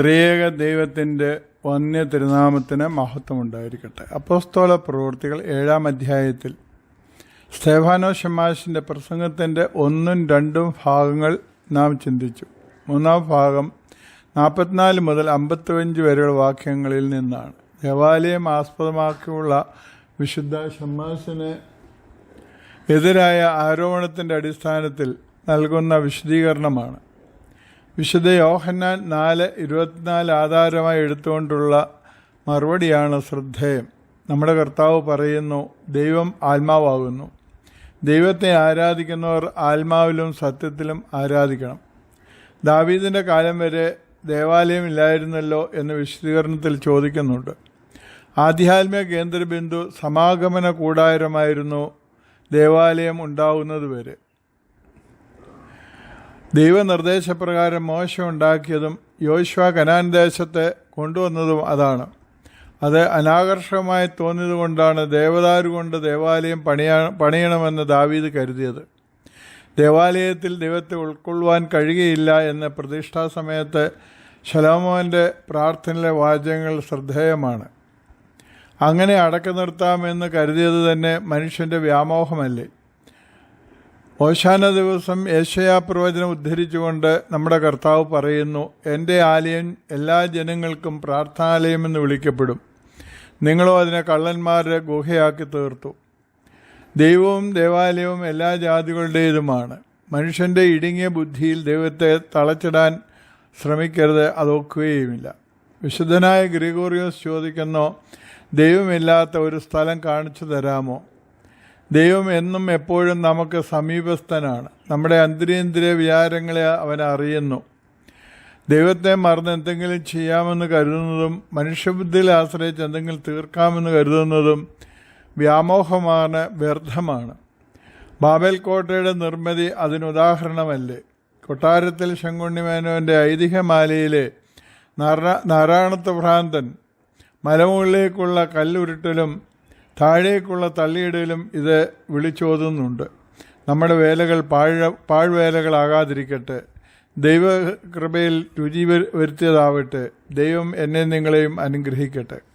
ത്രിയേക ദൈവത്തിന്റെ വന്യ തിരുനാമത്തിന് മഹത്വമുണ്ടായിരിക്കട്ടെ. അപ്പോസ്തോല പ്രവൃത്തികൾ ഏഴാം അധ്യായത്തിൽ. സ്തേഫാനോ ഷമാഷിന്റെ പ്രസംഗത്തിന്റെ ഒന്നും രണ്ടും ഭാഗങ്ങൾ നാം ചിന്തിച്ചു. മൂന്നാം ഭാഗം നാൽപ്പത്തിനാല് മുതൽ അമ്പത്തിയഞ്ച് വരെയുള്ള വാക്യങ്ങളിൽ നിന്നാണ്. ദേവാലയം ആസ്പദമാക്കിയുള്ള വിശുദ്ധ ഷമാസിന് എതിരായ ആരോപണത്തിന്റെ അടിസ്ഥാനത്തിൽ നൽകുന്ന വിശദീകരണമാണ്. വിശുദ്ധ യോഹന്നാൻ നാല് ഇരുപത്തിനാല് ആധാരമായി എടുത്തുകൊണ്ടുള്ള മറുപടിയാണ് ശ്രദ്ധേയം. നമ്മുടെ കർത്താവ് പറയുന്നു ദൈവം ആത്മാവാകുന്നു. ദൈവത്തെ ആരാധിക്കുന്നവർ ആത്മാവിലും സത്യത്തിലും ആരാധിക്കണം. ദാവീദിന്റെ കാലം വരെ ദേവാലയം ഇല്ലായിരുന്നല്ലോ എന്ന് വിശദീകരണത്തിൽ ചോദിക്കുന്നുണ്ട്. ആധ്യാത്മിക കേന്ദ്രബിന്ദു സമാഗമന കൂടാരമായിരുന്നു ദേവാലയം ഉണ്ടാവുന്നതുവരെ ദൈവനിർദ്ദേശപ്രകാരം മോശം ഉണ്ടാക്കിയതും യോശ്വ കനാൻ ദേശത്തെ കൊണ്ടുവന്നതും അതാണ്. അത് അനാകർഷകമായി തോന്നിയതുകൊണ്ടാണ് ദേവദാരു കൊണ്ട് ദേവാലയം പണിയാ പണിയണമെന്ന് ദാവീദ് കരുതിയത്. ദേവാലയത്തിൽ ദൈവത്തെ ഉൾക്കൊള്ളുവാൻ കഴിയുകയില്ല എന്ന പ്രതിഷ്ഠാ സമയത്ത് ശലോമോന്റെ പ്രാർത്ഥനയിലെ വാചകങ്ങൾ ശ്രദ്ധേയമാണ്. അങ്ങനെ അടക്കി നിർത്താമെന്ന് കരുതിയത് തന്നെ മനുഷ്യന്റെ വ്യാമോഹമല്ലേ? ഓശാന ദിവസം ഏഷ്യാ പ്രവചനം ഉദ്ധരിച്ചുകൊണ്ട് നമ്മുടെ കർത്താവ് പറയുന്നു എന്റെ ആലയം എല്ലാ ജനങ്ങൾക്കും പ്രാർത്ഥനാലയമെന്ന് വിളിക്കപ്പെടും. നിങ്ങളോ അതിനെ കള്ളന്മാരുടെ ഗുഹയാക്കി തീർത്തു. ദൈവവും ദേവാലയവും എല്ലാ ജാതികളുടേതുമാണ്. മനുഷ്യന്റെ ഇടുങ്ങിയ ബുദ്ധിയിൽ ദൈവത്തെ തളച്ചിടാൻ ശ്രമിക്കരുത് അതൊക്കുകയുമില്ല വിശുദ്ധനായ ഗ്രിഗോറിയോസ് ചോദിക്കുന്നു ദൈവമില്ലാത്ത ഒരു സ്ഥലം കാണിച്ചു തരാമോ? ദൈവം എന്നും എപ്പോഴും നമുക്ക് സമീപസ്ഥനാണ്. നമ്മുടെ അന്തരീന്ദ്രിയ വിചാരങ്ങളെ അവൻ അറിയുന്നു. ദൈവത്തെ മറന്ന് എന്തെങ്കിലും ചെയ്യാമെന്ന് കരുതുന്നതും മനുഷ്യബുദ്ധിയിൽ ആശ്രയിച്ച് എന്തെങ്കിലും തീർക്കാമെന്ന് കരുതുന്നതും വ്യാമോഹമാണ് വ്യർത്ഥമാണ്. ബാബൽ കോട്ടയുടെ നിർമ്മിതി അതിനുദാഹരണമല്ലേ കൊട്ടാരത്തിൽ ശങ്കുണ്ണിമേനോന്റെ ഐതിഹ്യമാലയിലെ നാരായണത്വ ഭ്രാന്തൻ മലമുകളിലേക്കുള്ള കല്ലുരുട്ടലും താഴേക്കുള്ള തള്ളിയിടയിലും ഇത് വിളിച്ചോതുന്നുണ്ട്. നമ്മുടെ വേലകൾ പാഴ പാഴ്വേലകളാകാതിരിക്കട്ടെ. ദൈവകൃപയിൽ രുചി വരുത്തിയതാവട്ടെ. ദൈവം എന്നെ നിങ്ങളെയും അനുഗ്രഹിക്കട്ടെ.